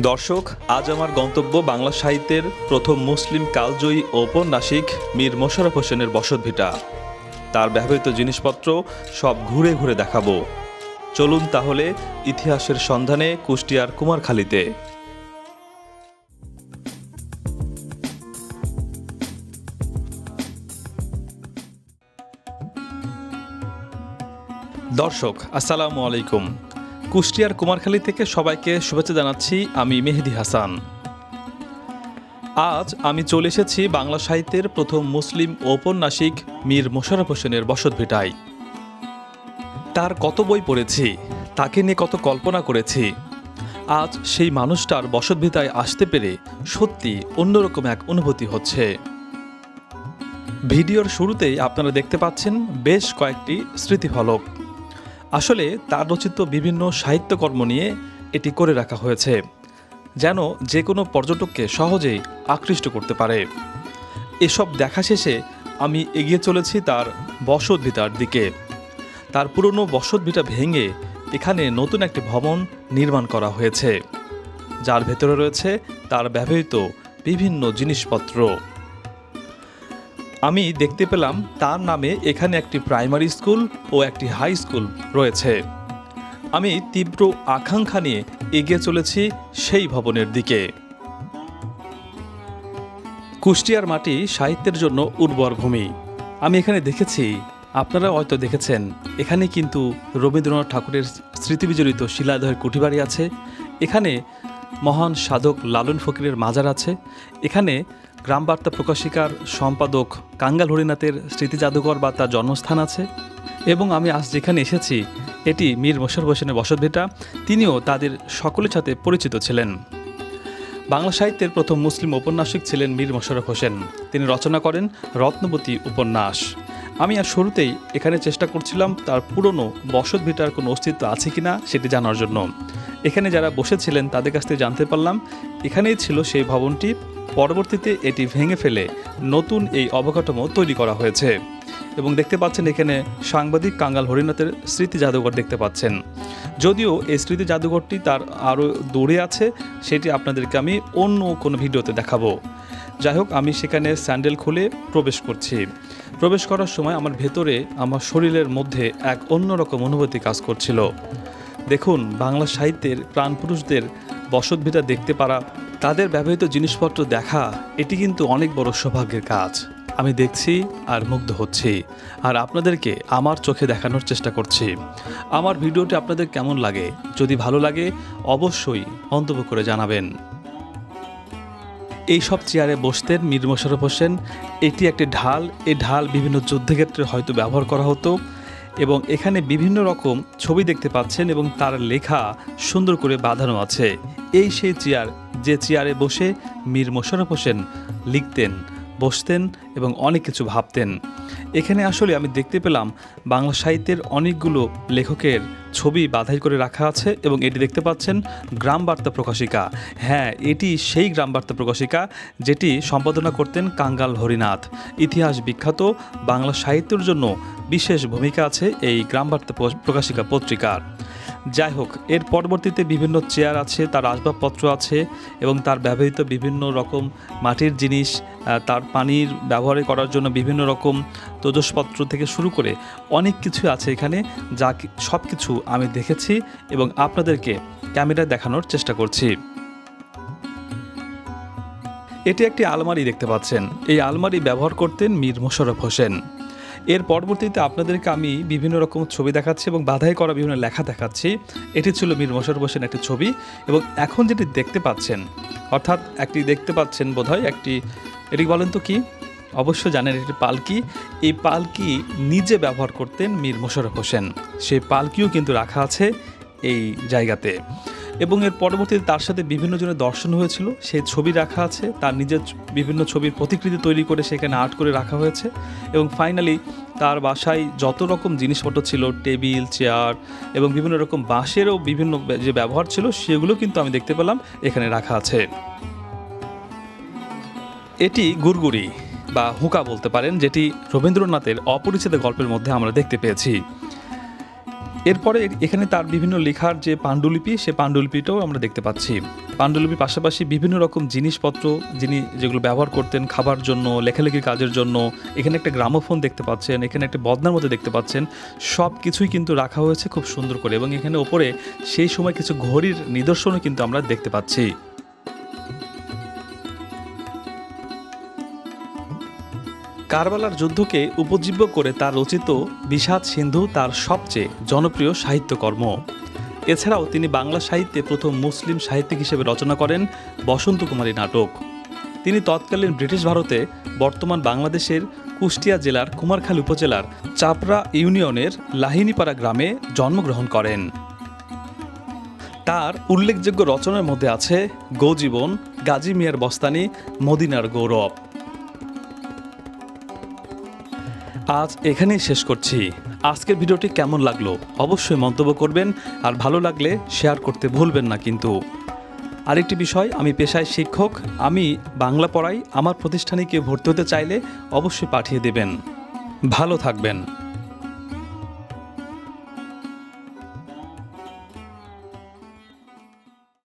দর্শক, আজ আমার গন্তব্য বাংলা সাহিত্যের প্রথম মুসলিম কালজয়ী ঔপন্যাসিক মীর মোশাররফ হোসেনের বসতভিটা। তার ব্যবহৃত জিনিসপত্র সব ঘুরে ঘুরে দেখাবো। চলুন তাহলে ইতিহাসের সন্ধানে কুষ্টিয়ার কুমারখালীতে। দর্শক, আসসালামু আলাইকুম। কুষ্টিয়ার কুমারখালী থেকে সবাইকে শুভেচ্ছা জানাচ্ছি, আমি মেহেদি হাসান। আজ আমি চলে এসেছি বাংলা সাহিত্যের প্রথম মুসলিম ঔপন্যাসিক মীর মোশাররফ হোসেনের বসতভিটায়। তার কত বই পড়েছি, তাকে নিয়ে কত কল্পনা করেছি, আজ সেই মানুষটার বসতভিটায় আসতে পেরে সত্যি অন্যরকম এক অনুভূতি হচ্ছে। ভিডিওর শুরুতেই আপনারা দেখতে পাচ্ছেন বেশ কয়েকটি স্মৃতিফলক। আসলে তার রচিত বিভিন্ন সাহিত্যকর্ম নিয়ে এটি করে রাখা হয়েছে, যেন যে কোনো পর্যটককে সহজেই আকৃষ্ট করতে পারে। এসব দেখা শেষে আমি এগিয়ে চলেছি তার বসতভিটার দিকে। তার পুরনো বসতভিটা ভেঙে এখানে নতুন একটি ভবন নির্মাণ করা হয়েছে, যার ভেতরে রয়েছে তার ব্যবহৃত বিভিন্ন জিনিসপত্র। আমি দেখতে পেলাম তার নামে এখানে একটি প্রাইমারি স্কুল ও একটি হাই স্কুল রয়েছে। আমি তীব্র আকাঙ্ক্ষা নিয়ে এগিয়ে চলেছি সেই ভবনের দিকে। কুষ্টিয়ার মাটি সাহিত্যের জন্য উর্বর ভূমি। আমি এখানে দেখেছি, আপনারা হয়তো দেখেছেন, এখানে কিন্তু রবীন্দ্রনাথ ঠাকুরের স্মৃতিবিজড়িত শিলাদয়ের কুঠিবাড়ি আছে, এখানে মহান সাধক লালন ফকিরের মাজার আছে, এখানে গ্রাম বার্তা প্রকাশিকার সম্পাদক কাঙ্গাল হরিনাথের স্মৃতি জাদুঘর বা তার জন্মস্থান আছে এবং আমি আজ যেখানে এসেছি, এটি মীর মোশারফ হোসেনের বসতভিটা। তিনিও তাদের সকলের সাথে পরিচিত ছিলেন। বাংলা সাহিত্যের প্রথম মুসলিম ঔপন্যাসিক ছিলেন মীর মোশাররফ হোসেন। তিনি রচনা করেন রত্নবতী উপন্যাস। আমি আর শুরুতেই এখানে চেষ্টা করছিলাম তার পুরনো বসত ভিটার কোনো অস্তিত্ব আছে কিনা সেটি জানার জন্য। এখানে যারা বসেছিলেন তাদের কাছ থেকে জানতে পারলাম, এখানেই ছিল সেই ভবনটি। পরবর্তীতে এটি ভেঙে ফেলে নতুন এই অবকাঠামো তৈরি করা হয়েছে। এবং দেখতে পাচ্ছেন এখানে সাংবাদিক কাঙ্গাল হরিনাথের স্মৃতি জাদুঘর দেখতে পাচ্ছেন। যদিও এই স্মৃতি জাদুঘরটি তার আরও দূরে আছে, সেটি আপনাদেরকে আমি অন্য কোনো ভিডিওতে দেখাবো। যাই হোক, আমি সেখানে স্যান্ডেল খুলে প্রবেশ করছি। প্রবেশ করার সময় আমার ভেতরে আমার শরীরের মধ্যে এক অন্যরকম অনুভূতি কাজ করছিল। দেখুন, বাংলা সাহিত্যের প্রাণপুরুষদের বসতভিটা দেখতে পারা তাদের ব্যবহৃত জিনিসপত্র দেখা, এটি কিন্তু অনেক বড় সৌভাগ্যের কাজ। আমি দেখছি আর মুগ্ধ হচ্ছি। আর আপনাদেরকে আমার চোখে দেখানোর চেষ্টা করছি। আমার ভিডিওটি আপনাদের কেমন লাগে? যদি ভালো লাগে, অবশ্যই মন্তব্য করে জানাবেন। এই সব চেয়ারে বসতেন মীর মোশাররফ হোসেন। এটি একটি ঢাল। এই ঢাল বিভিন্ন যুদ্ধক্ষেত্রে হয়তো ব্যবহার করা হতো। এবং এখানে বিভিন্ন রকম ছবি দেখতে পাচ্ছেন এবং তার লেখা সুন্দর করে বাঁধানো আছে। এই সেই চেয়ার, যে চেয়ারে বসে মীর মোশারফ হোসেন লিখতেন। বসতেন এবং অনেক কিছু ভাবতেন। এখানে আসলে আমি দেখতে পেলাম বাংলা সাহিত্যের অনেকগুলো লেখকের ছবি বাধাই করে রাখা আছে এবং এটি দেখতে পাচ্ছেন গ্রাম বার্তা প্রকাশিকা। হ্যাঁ এটি সেই গ্রাম বার্তা প্রকাশিকা যেটি সম্পাদনা করতেন কাঙ্গাল হরিনাথ। ইতিহাস বিখ্যাত, বাংলা সাহিত্যের জন্য বিশেষ ভূমিকা আছে এই গ্রাম বার্তা প্রকাশিকা পত্রিকার। যাই হোক, এর পরবর্তীতে বিভিন্ন চেয়ার আছে, তার আসবাবপত্র আছে এবং তার ব্যবহৃত বিভিন্ন রকম মাটির জিনিস তার পানির ব্যবহার করার জন্য বিভিন্ন রকম তজসপত্র থেকে শুরু করে অনেক কিছু আছে এখানে, যা সব কিছু আমি দেখেছি এবং আপনাদেরকে ক্যামেরায় দেখানোর চেষ্টা করছি। এটি একটি আলমারি দেখতে পাচ্ছেন। এই আলমারি ব্যবহার করতেন মীর মোশাররফ হোসেন। এর পরবর্তীতে আপনাদেরকে আমি বিভিন্ন রকম ছবি দেখাচ্ছি এবং বাধাই করা বিভিন্ন লেখা দেখাচ্ছি। এটি ছিল মীর মোশাররফ হোসেন একটি ছবি এবং এখন যেটি দেখতে পাচ্ছেন, অর্থাৎ একটি দেখতে পাচ্ছেন বোধহয় একটি এটি বলেন তো কি? অবশ্য জানেন এটি পালকি। এই পালকি নিজে ব্যবহার করতেন মীর মোশাররফ হোসেন। সেই পালকিও কিন্তু রাখা আছে এই জায়গাতে। এবং এর পরবর্তীতে তার সাথে বিভিন্ন জনের দর্শন হয়েছিল। সেই ছবি রাখা আছে, তার নিজের বিভিন্ন ছবির প্রতিকৃতি তৈরি করে সেখানে আর্ট করে রাখা হয়েছে। এবং ফাইনালি তার বাসায় যত রকম জিনিসপত্র ছিল, টেবিল, চেয়ার এবং বিভিন্ন রকম বাঁশেরও বিভিন্ন যে ব্যবহার ছিল, সেগুলো কিন্তু আমি দেখতে পেলাম এখানে রাখা আছে। এটি গুরগুরি বা হুকা বলতে পারেন, যেটি রবীন্দ্রনাথের অপরিচিত গল্পের মধ্যে আমরা দেখতে পেয়েছি। এরপরে এখানে তার বিভিন্ন লেখার যে পাণ্ডুলিপি, সে পাণ্ডুলিপিটাও আমরা দেখতে পাচ্ছি। পাণ্ডুলিপির পাশাপাশি বিভিন্ন রকম জিনিসপত্র, যিনি যেগুলো ব্যবহার করতেন খাবার জন্য, লেখালেখির কাজের জন্য, এখানে একটা গ্রামোফোন দেখতে পাচ্ছেন, এখানে একটা বদনার মধ্যে দেখতে পাচ্ছেন সব কিছুই কিন্তু রাখা হয়েছে খুব সুন্দর করে এবং এখানে ওপরে সেই সময় কিছু ঘড়ির নিদর্শনও কিন্তু আমরা দেখতে পাচ্ছি। কারবালার যুদ্ধকে উপজীব্য করে তার রচিত বিষাদ সিন্ধু তার সবচেয়ে জনপ্রিয় সাহিত্যকর্ম। এছাড়াও তিনি বাংলা সাহিত্যে প্রথম মুসলিম সাহিত্যিক হিসেবে রচনা করেন বসন্ত কুমারী নাটক। তিনি তৎকালীন ব্রিটিশ ভারতে বর্তমান বাংলাদেশের কুষ্টিয়া জেলার কুমারখালী উপজেলার চাপড়া ইউনিয়নের লাহিনীপাড়া গ্রামে জন্মগ্রহণ করেন। তার উল্লেখযোগ্য রচনার মধ্যে আছে গৌজীবন, গাজী মিয়ার বস্তানি, মদিনার গৌরব। আজ এখানেই শেষ করছি। আজকের ভিডিওটি কেমন লাগল অবশ্যই মন্তব্য করবেন, আর ভালো লাগলে শেয়ার করতে ভুলবেন না কিন্তু। আরেকটি বিষয়, আমি পেশায় শিক্ষক, আমি বাংলা পড়াই, আমার প্রতিষ্ঠানে কেউ ভর্তি হতে চাইলে অবশ্যই পাঠিয়ে দেবেন। ভালো থাকবেন।